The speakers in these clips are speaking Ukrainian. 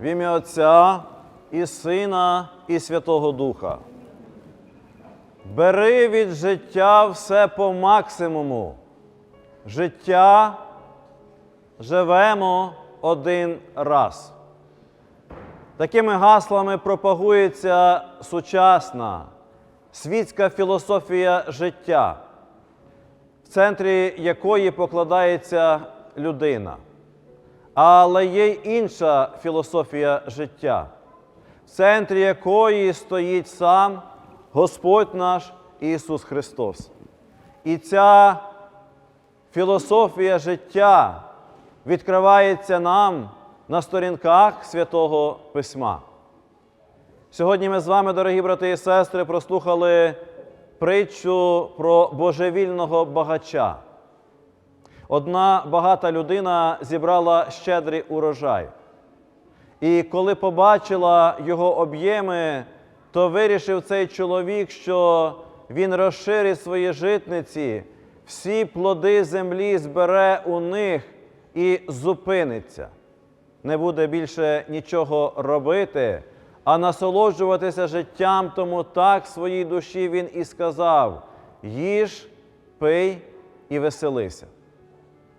В ім'я Отця і Сина, і Святого Духа. Бери від життя все по максимуму. Життя живемо один раз. Такими гаслами пропагується сучасна світська філософія життя, в центрі якої покладається людина. Але є й інша філософія життя, в центрі якої стоїть сам Господь наш Ісус Христос. І ця філософія життя відкривається нам на сторінках Святого Письма. Сьогодні ми з вами, дорогі брати і сестри, прослухали притчу про божевільного багача. Одна багата людина зібрала щедрий урожай. І коли побачила його об'єми, то вирішив цей чоловік, що він розширить свої житниці, всі плоди землі збере у них і зупиниться. Не буде більше нічого робити, а насолоджуватися життям, тому так своїй душі він і сказав: їж, пий і веселися.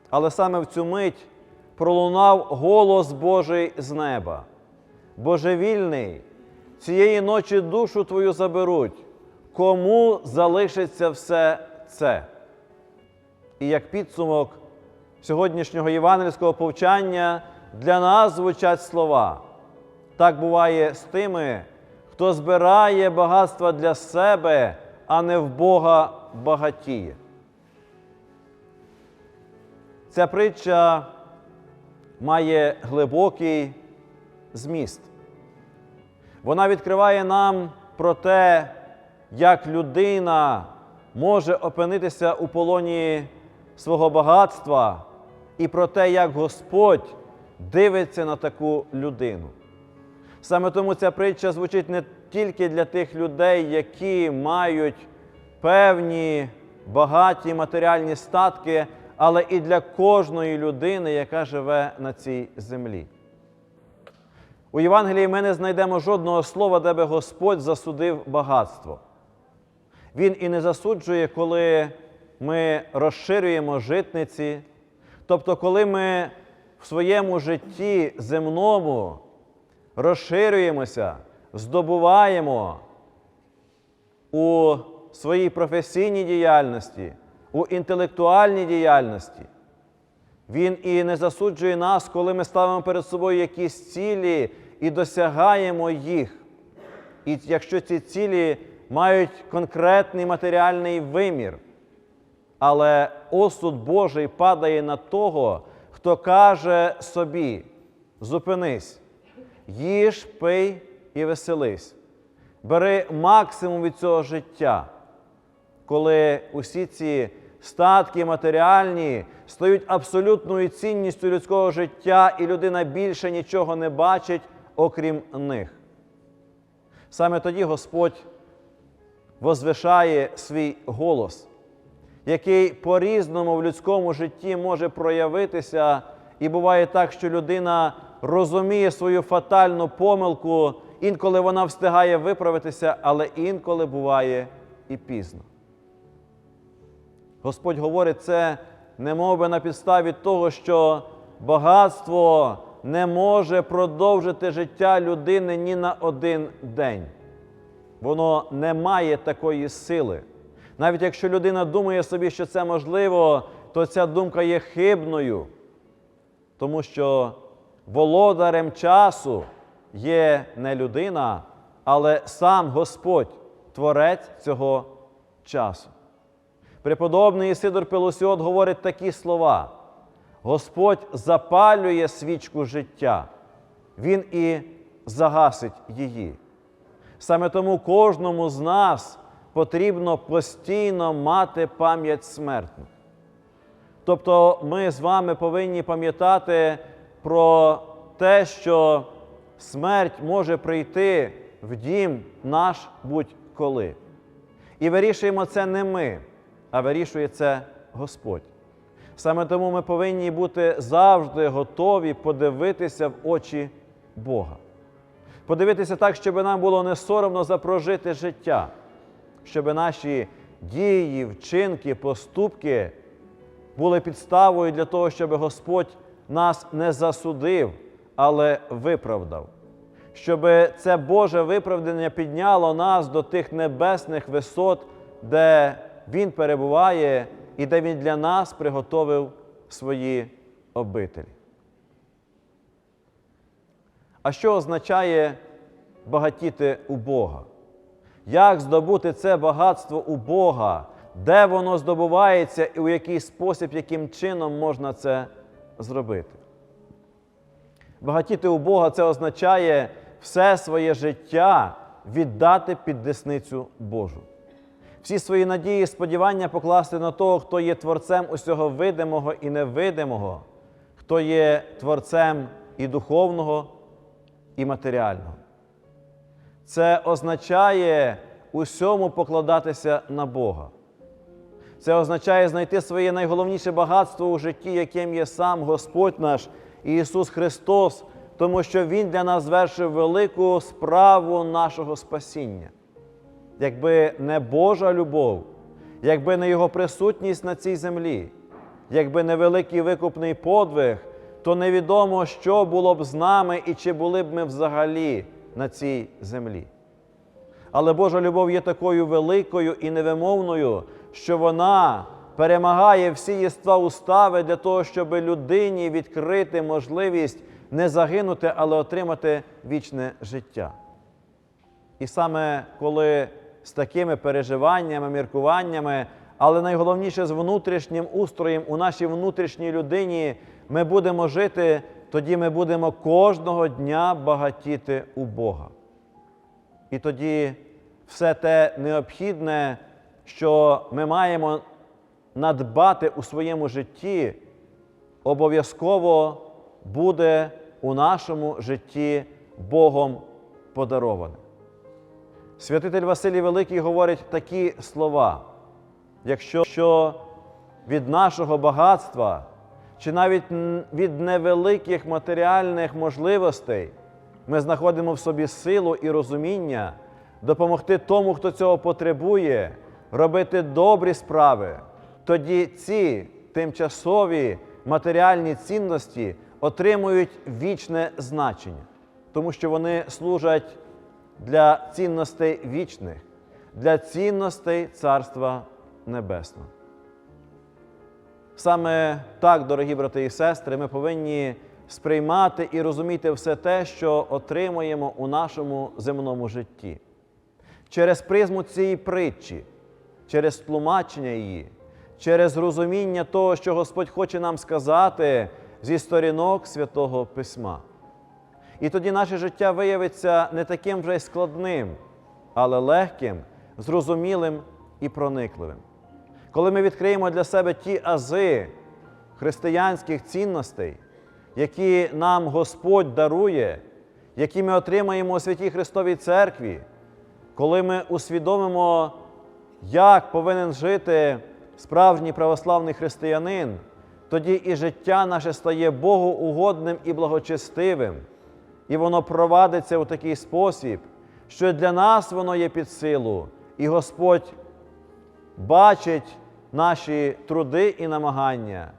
Але саме в цю мить пролунав голос Божий з неба. Божевільний, цієї ночі душу твою заберуть, кому залишиться все це. І як підсумок сьогоднішнього євангельського повчання для нас звучать слова. Так буває з тими, хто збирає багатства для себе, а не в Бога багатіє. Ця притча має глибокий зміст. Вона відкриває нам про те, як людина може опинитися у полоні свого багатства, і про те, як Господь дивиться на таку людину. Саме тому ця притча звучить не тільки для тих людей, які мають певні багаті матеріальні статки, але і для кожної людини, яка живе на цій землі. У Євангелії ми не знайдемо жодного слова, де би Господь засудив багатство. Він і не засуджує, коли ми розширюємо житниці, тобто, коли ми в своєму житті земному розширюємося, здобуваємо у своїй професійній діяльності, у інтелектуальній діяльності. Він і не засуджує нас, коли ми ставимо перед собою якісь цілі і досягаємо їх. І якщо ці цілі мають конкретний матеріальний вимір, але осуд Божий падає на того, хто каже собі: зупинись, їж, пий і веселись. Бери максимум від цього життя, коли усі ці статки матеріальні стають абсолютною цінністю людського життя, і людина більше нічого не бачить, окрім них. Саме тоді Господь возвишає свій голос, який по-різному в людському житті може проявитися, і буває так, що людина розуміє свою фатальну помилку, інколи вона встигає виправитися, але інколи буває і пізно. Господь говорить це не би на підставі того, що багатство не може продовжити життя людини ні на один день. Воно не має такої сили. Навіть якщо людина думає собі, що це можливо, то ця думка є хибною, тому що володарем часу є не людина, але сам Господь, Творець цього часу. Преподобний Ісидор Пелосіот говорить такі слова: Господь запалює свічку життя, Він і загасить її. Саме тому кожному з нас потрібно постійно мати пам'ять смертну. Тобто ми з вами повинні пам'ятати про те, що смерть може прийти в дім наш будь-коли. І вирішуємо це не ми, а вирішує це Господь. Саме тому ми повинні бути завжди готові подивитися в очі Бога. Подивитися так, щоб нам було не соромно за прожите життя, щоб наші дії, вчинки, поступки були підставою для того, щоб Господь нас не засудив, але виправдав. Щоб це Боже виправдання підняло нас до тих небесних висот, де Він перебуває і де Він для нас приготовив свої обителі. А що означає багатіти у Бога? Як здобути це багатство у Бога? Де воно здобувається і у який спосіб, яким чином можна це зробити? Багатіти у Бога це означає все своє життя віддати під десницю Божу. Всі свої надії і сподівання покласти на того, хто є творцем усього видимого і невидимого, хто є творцем і духовного, і матеріального. Це означає усьому покладатися на Бога. Це означає знайти своє найголовніше багатство у житті, яким є сам Господь наш Ісус Христос, тому що Він для нас звершив велику справу нашого спасіння. Якби не Божа любов, якби не Його присутність на цій землі, якби не великий викупний подвиг, то невідомо, що було б з нами і чи були б ми взагалі на цій землі. Але Божа любов є такою великою і невимовною, що вона перемагає всі єства устави для того, щоб людині відкрити можливість не загинути, але отримати вічне життя. І саме коли з такими переживаннями, міркуваннями, але найголовніше з внутрішнім устроєм у нашій внутрішній людині ми будемо жити, тоді ми будемо кожного дня багатіти у Бога. І тоді все те необхідне, що ми маємо надбати у своєму житті, обов'язково буде у нашому житті Богом подароване. Святитель Василій Великий говорить такі слова: якщо що від нашого багатства, чи навіть від невеликих матеріальних можливостей ми знаходимо в собі силу і розуміння допомогти тому, хто цього потребує, робити добрі справи, тоді ці тимчасові матеріальні цінності отримують вічне значення, тому що вони служать для цінностей вічних, для цінностей Царства Небесного. Саме так, дорогі брати і сестри, ми повинні сприймати і розуміти все те, що отримуємо у нашому земному житті. Через призму цієї притчі, через тлумачення її, через розуміння того, що Господь хоче нам сказати зі сторінок Святого Письма. І тоді наше життя виявиться не таким вже й складним, але легким, зрозумілим і проникливим. Коли ми відкриємо для себе ті ази християнських цінностей, які нам Господь дарує, які ми отримаємо у святій Христовій Церкві, коли ми усвідомимо, як повинен жити справжній православний християнин, тоді і життя наше стає Богу угодним і благочестивим, і воно провадиться у такий спосіб, що для нас воно є під силу, і Господь бачить наші труди і намагання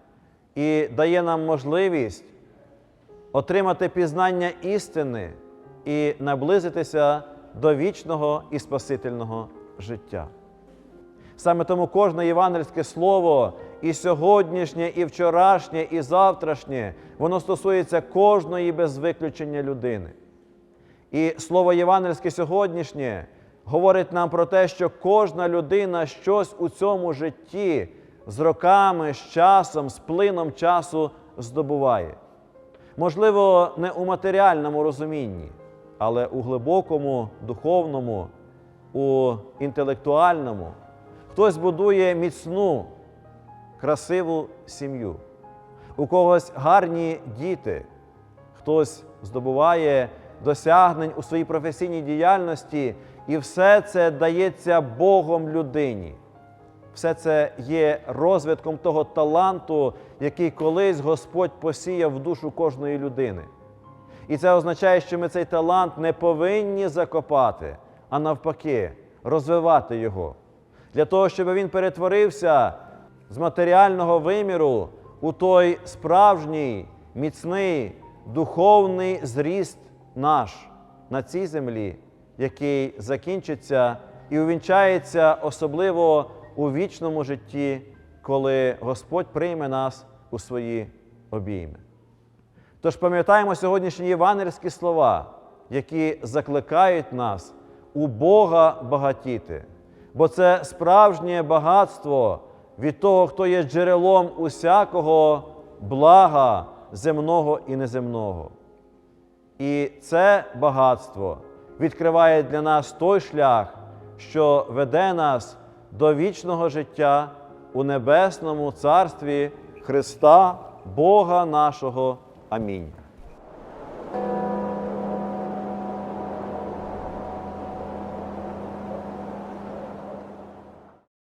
і дає нам можливість отримати пізнання істини і наблизитися до вічного і спасительного життя. Саме тому кожне євангельське слово, і сьогоднішнє, і вчорашнє, і завтрашнє, воно стосується кожної без виключення людини. І слово євангельське сьогоднішнє говорить нам про те, що кожна людина щось у цьому житті з роками, з часом, з плином часу здобуває. Можливо, не у матеріальному розумінні, але у глибокому, духовному, у інтелектуальному. Хтось будує міцну, красиву сім'ю, у когось гарні діти, хтось здобуває досягнень у своїй професійній діяльності, і все це дається Богом людині. Все це є розвитком того таланту, який колись Господь посіяв в душу кожної людини. І це означає, що ми цей талант не повинні закопати, а навпаки, розвивати його. Для того, щоб він перетворився з матеріального виміру у той справжній, міцний, духовний зріст наш на цій землі, який закінчиться і увінчається особливо у вічному житті, коли Господь прийме нас у свої обійми. Тож пам'ятаємо сьогоднішні євангельські слова, які закликають нас у Бога багатіти, бо це справжнє багатство від того, хто є джерелом усякого блага земного і неземного. І це багатство відкриває для нас той шлях, що веде нас до вічного життя у небесному царстві Христа, Бога нашого. Амінь.